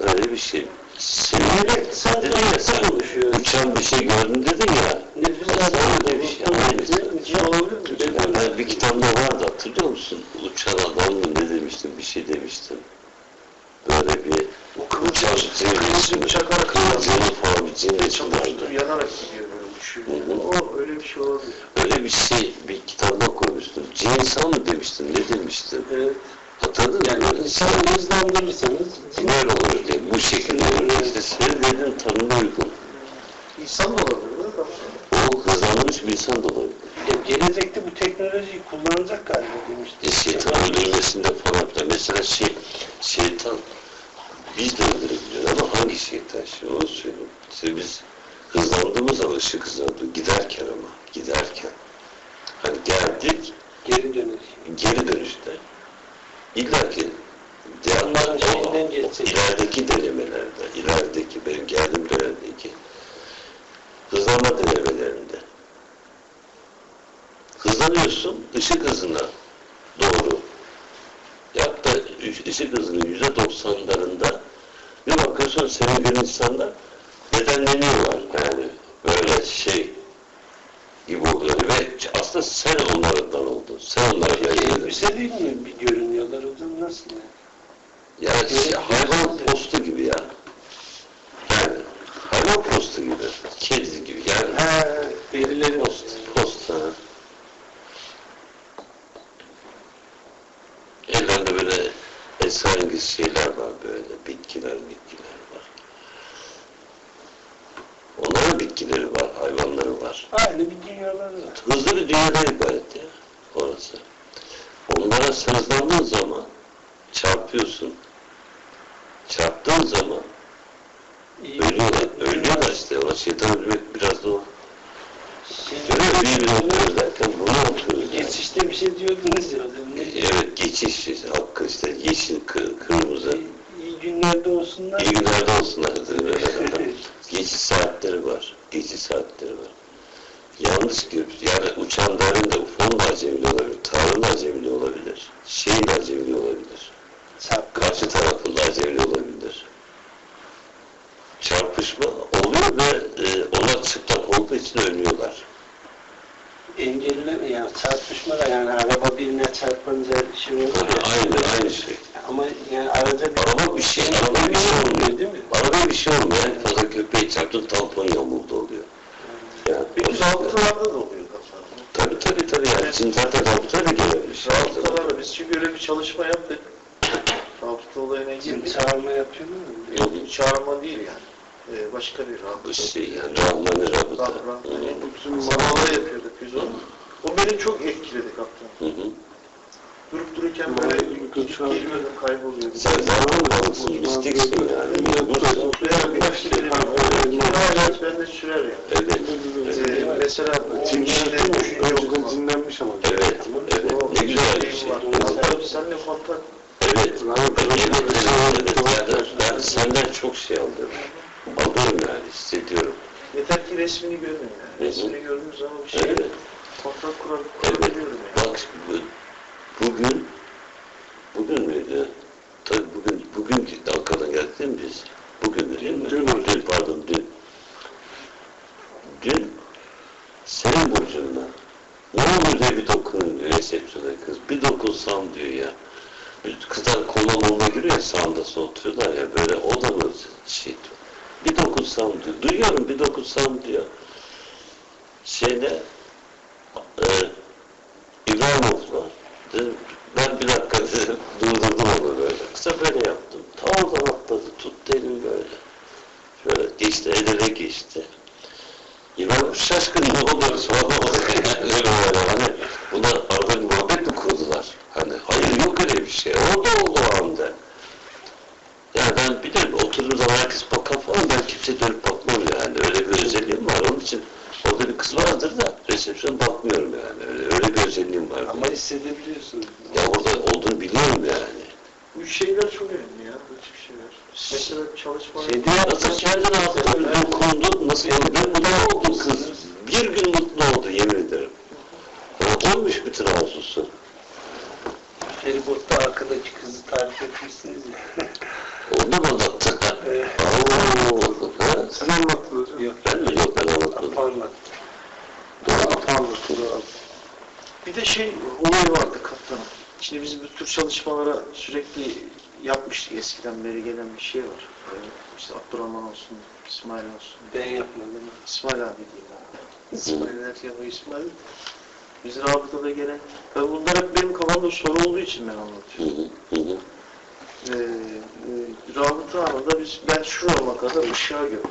Öyle bir şey. Ya sen konuşuyor. uçan bir şey gördün dedin ya. Sen öyle bir şey aynısı. Şey mi? Ben bir kitabımda vardı hatırlıyor musun? Uçan adam mı ne demiştim bir şey demiştim. Böyle bir uçan resmi, çakarak kılıcını falan bir cin çalıştır, vardı. yanarak gidiyor böyle uçuyor. O öyle bir şey olabilir. Öyle bir şey bir kitabına koymuştum. Cin insan mı demiştin ne demiştin? Evet. Hatırladın mı? Yani Böyle insanı İnsan da olabilir de. O hızlandırmış bir insan da olabilir. Ya gelecekte bu teknolojiyi kullanacak galiba demişti. E, şeytan öldürmesinde falan filan. Mesela şey, şeytan biz de öldürebiliyoruz ama hangi şeytan şimdi onu söyleyeyim. İşte biz hızlandığımız zaman ışık hızlandı. Giderken ama giderken. Hani geldik Geri dönüş. geri dönüşte illa ki Onların şeyinden geçecek. ilerideki denemelerde, ilerideki benim geldiğim dönemdeki hızlanma denemelerinde hızlanıyorsun ışık hızına doğru yap da ı- ışık hızının yüzde doksanlarında bir bakıyorsun senin gibi insanlar bedenleniyorlar yani böyle şey gibi oluyor ve aslında sen onlardan oldun. Sen onlardan geldin. Elbise değil mi bir görünüyorlar o zaman nasıl yani? Ya şey, hayvan postu gibi ya. Yani hayvan postu gibi. Kedi gibi yani. Ha, derileri Post, post ha. Ellerinde böyle esrarengiz şeyler var böyle. Bitkiler, bitkiler var. Onların bitkileri var, hayvanları var. Aynı bir dünyaları var. Hızlı bir dünyadan ibaret ya orası. Onlara sızlandığın zaman çarpıyorsun. Çarptığın zaman İyi. ölüyorlar. Ölüyorlar işte. O şeytan ölmek biraz da o. Şey, Görüyor musun? Birbirini oturuyoruz derken bunu oturuyoruz. Yani. Geçişte bir şey diyordunuz ya. Evet geçiş hakkı işte yeşil, kır, kırmızı. İyi günlerde olsunlar. İyi günlerde olsunlar. geçiş saatleri var. Geçiş saatleri var. Yanlış gibi. Yani uçanların da UFO'nun da acemili olabilir. Tanrı'nın da acemili olabilir. Şeyin de acemili olabilir. Çarpı. Karşı tarafın da acemili olabilir. Çarpışma oluyor ve e, onlar çıplak olduğu için ölüyorlar. Engelleme yani çarpışma da yani araba birine çarpınca şey oluyor. Aynı, aynı şey. Ama yani araca bir Araba bir şey, araba bir şey olmuyor. değil mi? Araba bir şey olmuyor. En fazla köpeği çarptın tampon yamuldu oluyor. Yani, Bir zabıtalarda da oluyor kafalar. tabii tabii tabii yani. Şimdi zaten zabıta da gelebilir. Zabıtalarla biz çünkü öyle bir çalışma yaptık. Zabıta olayına Cin girdik. çağırma yapıyorlar mı? Yok, çağırma değil yani. Ee, başka bir rabıta. Bu şey yani Rahman'ı rabıta. Rahman. Bütün zamanla yapıyorduk biz onu. O beni çok etkiledi kaptan. Hı hı. Durup dururken böyle gidip geliyordum, kayboluyordum. Sen zaten balıksın, mistiksin yani. Muzursun. Veya birkaç kere bir hayat bende sürer yani. Evet. Ee, mesela işte düşünce Önceden yok. dinlenmiş ama. Evet. Evet. Ne güzel bir şey. var. Tabii seninle kontak. Evet. Ben, ben senden çok şey aldım. Alıyorum yani hissediyorum. Yeter ki resmini görün yani. Hı hı. Resmini gördüğüm zaman bir şey Evet. kontak kurar, Evet. kurabiliyorum yani. Bak bu- bugün bugün müydü? Tabii bugün bugün Ankara'dan geldik değil mi biz? Bugün değil mi? Dün, dün. pardon dün. Dün senin burcunda ne olur diye bir diyor resepsiyona kız. Bir dokunsam diyor ya. Kızlar koluna moluna giriyor ya sağında oturuyorlar ya böyle o da mı şey. Bir dokunsam diyor. Duyuyorum bir dokunsam diyor. Şeyde e, İbrahimov'la dedim, ben bir dakika dedim, durdurdum onu böyle. Kısa böyle yaptım. Tam oradan atladı, tuttu elimi böyle. Şöyle geçti, el ele geçti. İbrahim şaşkın ne oluyor sonra yani öyle böyle hani bunlar arada bir muhabbet mi kurdular? Hani hayır yok öyle bir şey. Orada oldu o anda. Yani ben bir de oturduğum zaman herkes bakar falan ben kimse dönüp bakmam yani. Öyle bir özelliğim var. Onun için orada bir kız vardır da resepsiyon bakmıyorum yani. Öyle, öyle bir özelliğim var. Ama hissedebiliyorsunuz. Ya orada olduğunu biliyorum yani. Bu şeyler çok önemli ya, bu tip şeyler. Mesela çalışmalar... Şey değil, Nasıl kendini attın, dokundun, nasıl ben mutlu oldum kız. Bir gün mutlu oldu yemin ederim. Ya olmuş bütün arzusu. Feribotta arkadaki kızı tarif etmişsiniz ya. Onu mu anlattın? Ha? Sen anlattın hocam. Yok. Ben mi? Yok ben anlatmadım. Parmak. Doğru. Parmak. Bir de şey olayı vardı kaptanım. Şimdi biz bu tür çalışmalara sürekli yapmıştık eskiden beri gelen bir şey var. Ee, işte Abdurrahman olsun, İsmail olsun. Ben yapmadım. İsmail abi diyeyim. İsmail derken o İsmail. Biz rabıtada gelen, tabii bunlar hep benim kafamda soru olduğu için ben anlatıyorum. hı, hı. Ee, e, rabıta anında biz, ben şurama kadar ışığa gördüm.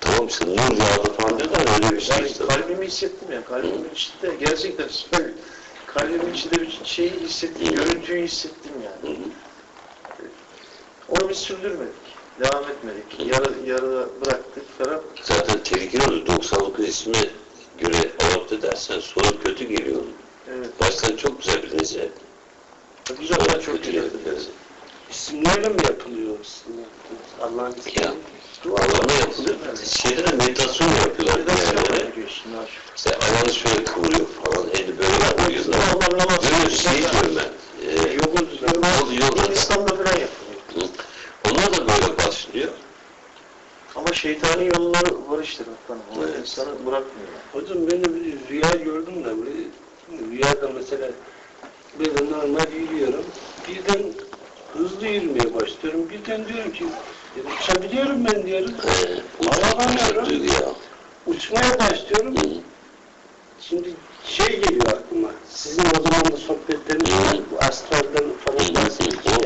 Tamam işte nur yağdı falan diyorlar öyle bir şey Yani işte. kalbimi hissettim ya, kalbimin içinde gerçekten süper. Kalbimin içinde bir şeyi hissettim, görüntüyü hissettim yani. hı. Onu biz sürdürmedik, devam etmedik. Yarı, yarıda bıraktık falan. Zaten tehlikeli olur. 99 ismi göre adapte edersen sonra kötü geliyor. Evet. Baştan çok güzel bir lezzet. Güzel, Sonra çok kötü güzel. geliyor. İsimlerle mi yapılıyor isimler? Allah'ın Ya. ismi. Duvarlarına yapılıyor. Şeyde de meditasyon yapıyorlar. Meditasyon yapıyorsun. İşte ayağını şöyle kıvırıyor falan. Eli böyle koyuyorlar. Allah namaz Böyle şey diyorum ben. Ee, Yolun yol, yol, Hindistan'da falan yapılıyor. Onlar da böyle başlıyor. Ama şeytani yolları var işte. O Evet. insanı bırakmıyor. Hocam ben bir rüya gördüm de böyle rüyada mesela böyle normal yürüyorum. Birden hızlı yürümeye başlıyorum. Birden diyorum ki "Ya uçabiliyorum ben diyorum. Ee, Alamıyorum. Uçmaya başlıyorum. Hı. Şimdi şey geliyor aklıma. Sizin o zaman da sohbetleriniz var. Bu astralden falan ya.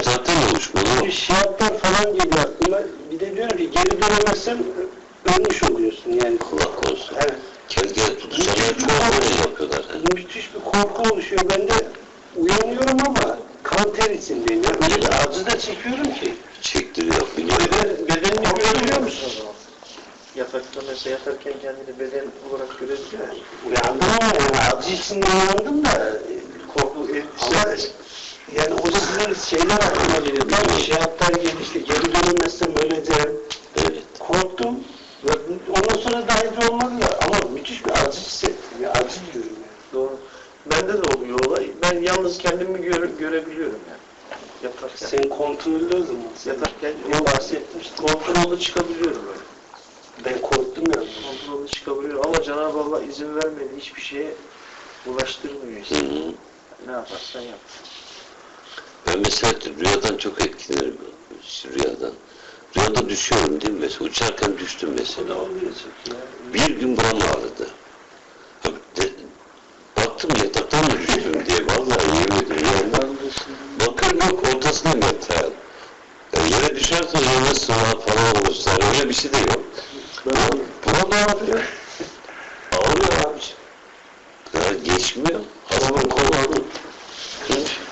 zaten oluşmalı. Bir şiatlar falan geliyor aklıma. De diyorum ki geri dönemezsen ölmüş oluyorsun yani. Allah korusun. Evet. Kendi kendine tutuşanlar çok böyle yapıyorlar. he. Müthiş bir korku oluşuyor. Ben de uyanıyorum ama kan ter içindeyim. Ya. Öyle acı da çekiyorum ki. Çektiriyor. Beden, bedenini görebiliyor musun? Yatakta mesela yatarken kendini beden olarak görebiliyor musun? Uyandım ama yani acı içinde uyandım da korku ama yani o sizin şeyler aklıma geliyor. Tam şiatlar geldi işte geri dönemezsem öleceğim. Evet. Korktum. Ve ondan sonra daha hiç olmadı ya. Ama müthiş bir acı hissettim. Ya. Acı diyorum ya. Doğru. Bende de oluyor olay. Ben yalnız kendimi göre, görebiliyorum yani. Yatarken. Sen kontrollü o zaman. Yatarken o bahsetmiştim. Kontrollü çıkabiliyorum öyle. Ben korktum ya. Kontrollü çıkabiliyorum ama Cenab-ı Allah izin vermedi. Hiçbir şeye bulaştırmıyor Hı işte. hı. Ne yaparsan yap. Ben mesela rüyadan çok etkilenirim. Rüyadan. Rüyada düşüyorum değil mi mesela? Uçarken düştüm mesela. Bir gün buram ağrıdı. De, baktım yataktan mı düştüm diye. Vallahi yemin ediyorum. Yani, bakıyorum yok ortasındayım yatağın. Yani yere düşersen yerine sığınak falan olursa öyle bir şey de yok. Buram. Ağrıyor abiciğim. Ya geçmiyor. Hastanın kolu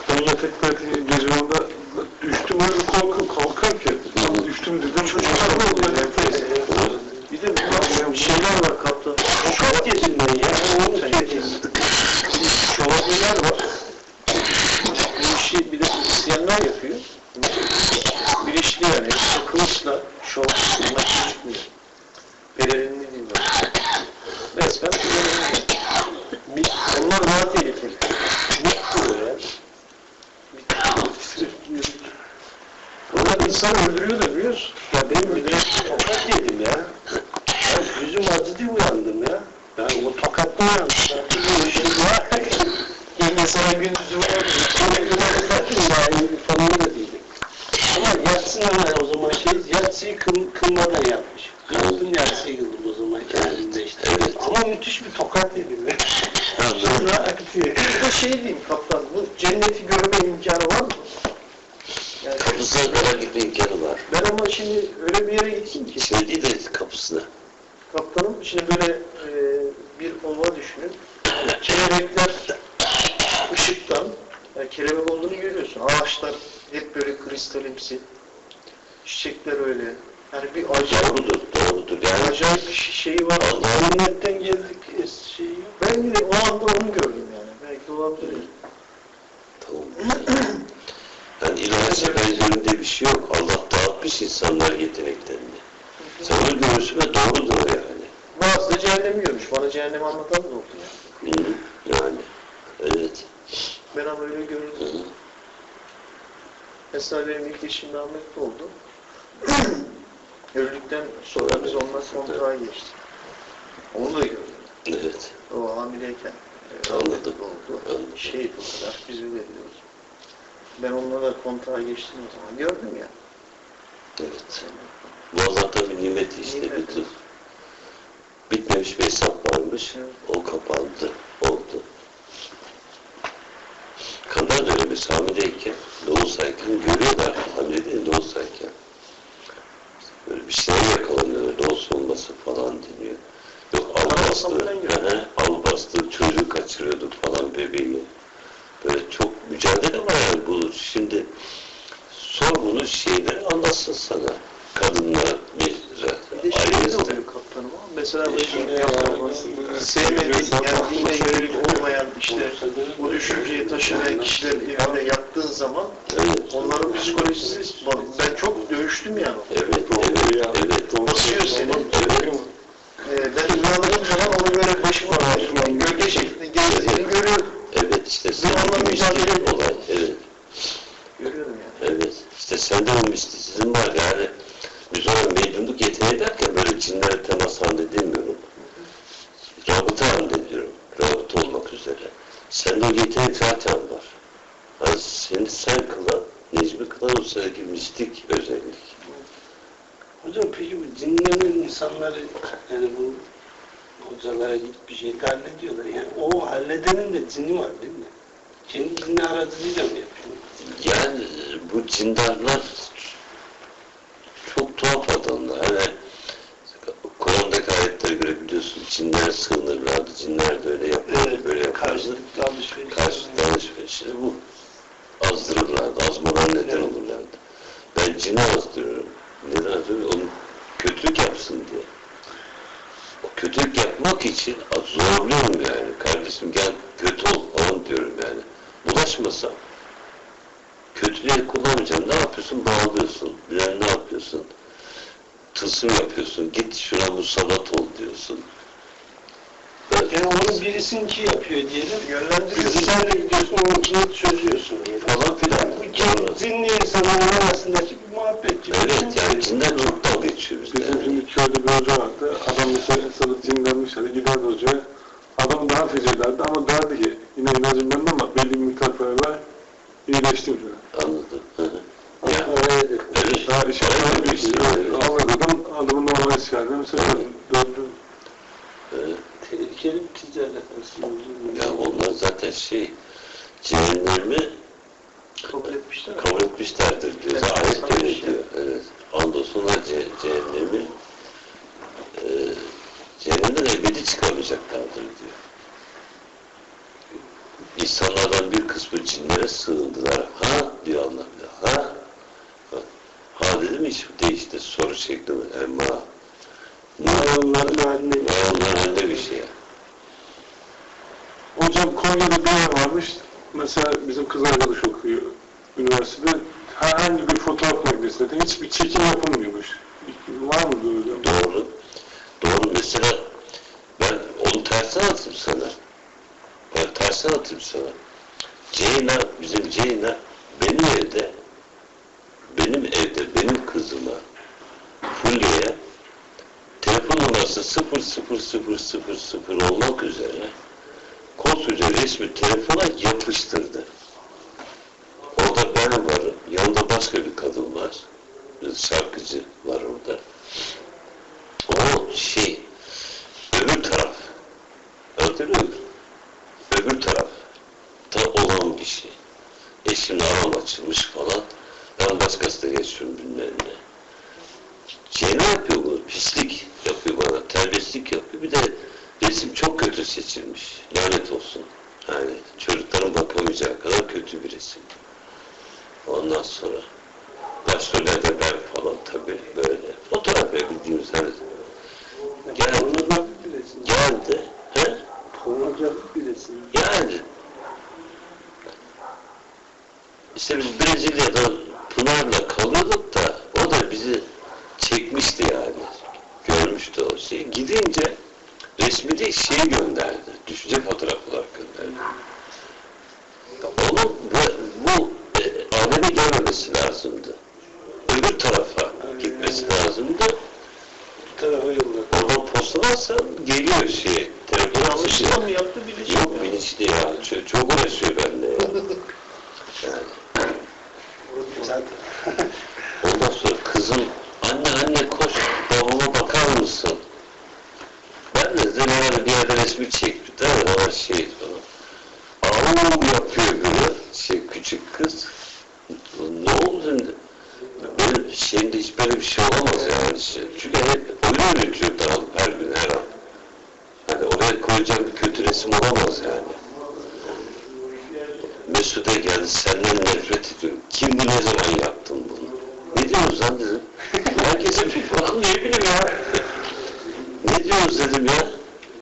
Ben yatakta gece onda düştüm öyle korkum kalkarken. Tam düştüm dedim. Çocuklar ne oluyor? Bir de bir şeyler var kaptan. Çok geçin ben ya. Onu söyleyeyim. Şövalyeler var. Bu işi bir de isteyenler yapıyor. Bilinçli yani. Kılıçla şov yapmak gözükmüyor. Pelerinli değil böyle. Resmen pelerinli. Mi- Onlar daha tehlikeli. Mit diyor ya. Mit. Onlar insan öldürüyor da biliyorsun. Ya benim bir de tokat yedim ya. ya yüzüm acı diye uyandım ya. Yani o tokatla uyandım. Ya, şimdi var. Mesela gündüzü var. yani falan da değilim. Ama yatsın o zaman şey, yatsıyı kıl, yapmış. Kalktım yatsıyı kıldım o zaman. Evet. Ama müthiş bir tokat yedim dur. Sonra de şey diyeyim kaptan, cenneti görme imkanı var mı? Yani kadar gitme imkanı var. ben ama şimdi öyle bir yere gittim ki, de kapısına. kaptanım şimdi böyle e, bir ova düşünün. Yani kelebek olduğunu görüyorsun. Ağaçlar hep böyle kristalimsi. Çiçekler öyle. Yani bir acayip, Doğrudur, doğrudur. Yani acayip bir şeyi var. Cennetten geldik e, şey yok. Ben yine o anda onu gördüm yani. Belki olabilir. Tamam. Yani ilahi benzerinde bir şey yok. Allah dağıtmış insanlar yeteneklerini. Sen öyle görürsün ve doğrudur yani. Bazı da cehennemi görmüş. Bana cehennemi anlatan da oldu. Hı, yani. Ben ama öyle hı. Mesela benim ilk eşim rahmetli oldu. Öldükten sonra biz onunla kontrağa geçtik. Onu da gördüm. Evet. O hamileyken e, Anladım. oldu. Anladım. Şehit olarak biz veriyoruz. Ben onunla da kontrağa geçtim o zaman. Gördüm ya. Evet. Bu Allah tabi nimeti işte Nimet. bütün. Bitmemiş bir hesap varmış. Evet. O kapandı. Dönemi hamileyken, doğusayken görüyorlar. Hamile değil doğusayken. Böyle bir şeye yakalanıyor. Doğus olması falan deniyor. Yok al bastı. Al bastı. Çocuğu kaçırıyorduk falan bebeği. Böyle çok mücadele var yani bu. Şimdi sor bunu şeyleri anlatsın sana. Kadınlar bir Bir de şey de ailesi. oluyor kaptanım ama mesela böyle Şimdi şey ya, sevmediği, Zaten- yani dine yönelik olmayan işte bu düşünceyi taşımayan kişilerin evinde yattığın zaman onların psikolojisi ben çok dövüştüm yani. Evet, evet, evet. Basıyor seni. Ee, ben uyandığım zaman onu böyle başıma yani gölge şeklinde gezdiğini görüyorum. Evet işte Ben onunla mücadele olay. Evet, Görüyorum yani. evet. İşte sende o mistisizm var yani. Biz ona medyumluk yeteneği derken böyle cinlere temas halinde demiyorum. Rabıta halinde diyorum. Rabıta olmak üzere. Sende yetenek zaten var. Yani seni sen kılan, Necmi kılan o sendeki mistik özellik. Hocam peki bu cinlerin insanları yani bu hocalara gidip bir şey hallediyorlar. Yani o halledenin de cini var değil mi? Kendi cinni aracılığıyla mı yapıyor? Yani bu cindarlar cinler sığınırlardı, cinler de öyle yapardı, böyle yapardı. karşılıklı alışveriş. Karşılıklı alışveriş. Şimdi bu azdırırlardı, azmalar neden olurlardı. Ben cini azdırıyorum. Neden azdırıyorum? Onu kötülük yapsın diye. O kötülük yapmak için zorluyorum yani. Kardeşim gel kötü ol falan diyorum yani. Bulaşmasam kötülüğe kullanmayacağım. Ne yapıyorsun? Bağlıyorsun. Bilen ne yapıyorsun? Tılsım yapıyorsun. Git şuna musallat ol diyorsun. Yani onu birisinki yapıyor diyelim. Yönlendiriyorsun. Sen de gidiyorsun onunkini çözüyorsun falan filan. Bu kim, cinli insanların arasındaki bir muhabbet gibi. Evet yani cinler çok dalga geçiyor bizde. Bizim şimdi köyde bir hoca vardı. Adam mesela sana cinlenmiş hadi giderdi hocaya. Adam daha ederdi ama derdi ki yine ilacım benim ama belli bir miktar parayla iyileştim diyor. Anladım. Hı hı. Ya, Evet. evet. Daha işe Evet, yarar bir şey. evet. Anladım. Adamın normal iskârdı. Mesela dördü. Tehlikeli bir ticaret aslında. Ya onlar zaten şey cehennemi Kabul etmişler. kabul etmişlerdir diyor. Evet, Ayet öyle şey. Evet. Andolsun ce cehennemi e, cehennemden ebedi çıkamayacaklardır diyor. İnsanlardan bir kısmı cinlere sığındılar. Ha diyor Allah. Ha. Ha, ha dedi mi hiç değişti. Soru şekli mi? Emma. Ne Onların haline ne onların halinde bir şey. Hocam Konya'da bir yer varmış. Mesela bizim kız arkadaş okuyor üniversitede. Herhangi bir fotoğraf makinesinde hiçbir çekim yapılmıyormuş. Var mı böyle? Doğru. Doğru. Mesela ben onu tersine atayım sana. Ben tersine atayım sana. Ceyna, bizim Ceyna benim evde benim evde benim kızıma Fulya'ya numarası 00000 olmak üzere koskoca resmi telefona yapıştırdı. Orada ben varım. Yanında başka bir kadın var. Bir şarkıcı var orada. O şey öbür taraf öbür öbür taraf da olan bir şey. Eşimle aram açılmış falan. Ben başkasıyla geçiyorum bilmem ne. Şey ne yapıyor bu? Pislik Terbiyesizlik yapıyor. Bir de resim çok kötü seçilmiş. Lanet olsun. Yani çocukların bakamayacağı kadar kötü bir resim. Ondan sonra başrollerde ben falan tabii böyle. Fotoğraf bildiğimiz hani geldi, geldi. He? Pornografik bir resim. Yani işte biz Brezilya'da Pınar'la kalıyorduk da o da bizi çekmişti yani. Görmüştü o şeyi. Gidince resmi de şeyi gönderdi. Düşünce fotoğraf olarak gönderdi. Onun bu, bu e, alemi görmemesi lazımdı. Öbür tarafa gitti. gelmesi lazımdı. Bir tarafa yolladı. Oradan postalarsa geliyor şey. Telefon Yanlışlıkla mı yaptı bilinçli? Yok bilinçli ya. Çok, çok uğraşıyor benimle ya. Yani. Ondan sonra kızım anne anne babama mısın? Ben de yani bir yerde resmi çek bir tane ama şey falan. Ağır yapıyor böyle şey küçük kız. Ne oldu şimdi? Böyle şeyinde hiç böyle bir şey olamaz yani. Çünkü hep oyun üretiyor daha her gün her an. Yani oraya koyacağım bir kötü resim olamaz yani. Mesut'a geldi senden nefret ediyorum. Kim bu ne zaman yaptın bunu? Ne diyorsunuz lan dedim. Herkese bir falan ne bileyim ya. Ne diyorsunuz dedim ya.